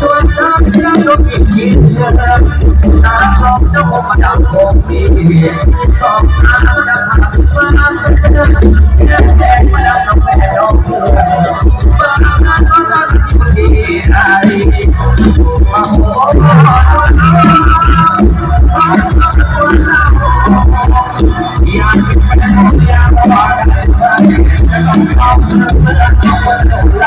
ตัวจำเรื่องลมอีกทีเชื่อเธอตาทองเจ้าองมาดังคงมีสองตาดังหันฟ้าเป็นเดินเดินแดงมาดังกาแฟดอกเกลือฟ้าหน้าก็จะมีคนดีอะไรมาโหอยากเป็นแฟนองยามว่ากันเลยแต่ต้องเอาเงินเพื่อเอาเงินหนุนไหล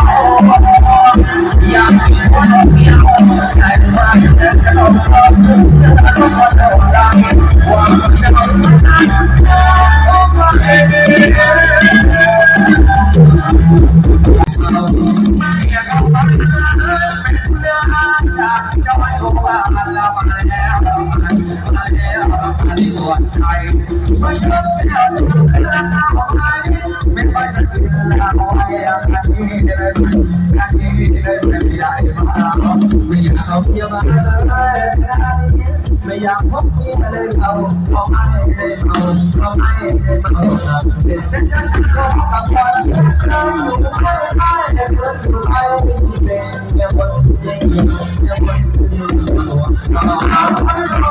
ไม่อยากพบที่มาเลยเขาเขาไม่เลยเขาเขาไม่เลยเขาเสียใจฉันก็กับคนเคยอยู่ไม่ได้แต่เพื่อนอยู่ไอ้ที่เสียงยังวนยังยังวนยังว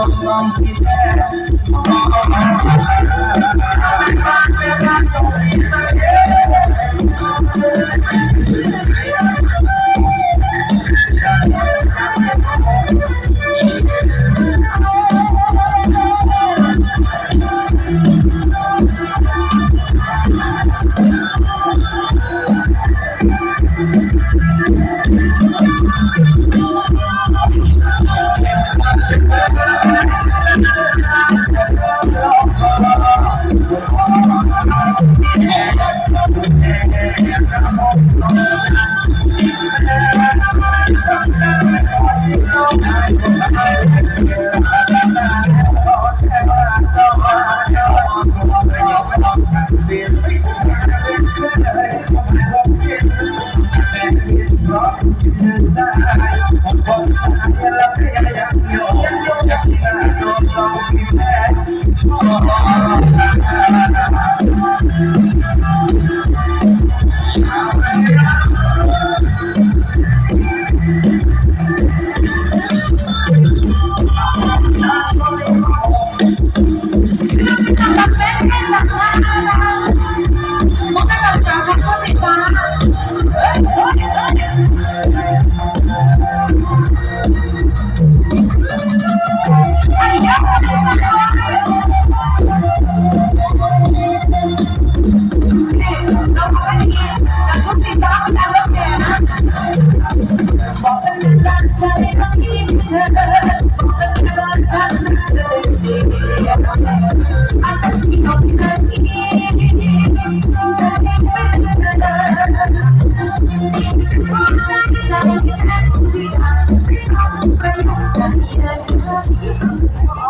น่า Yeah. ハハハハ!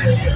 ญ่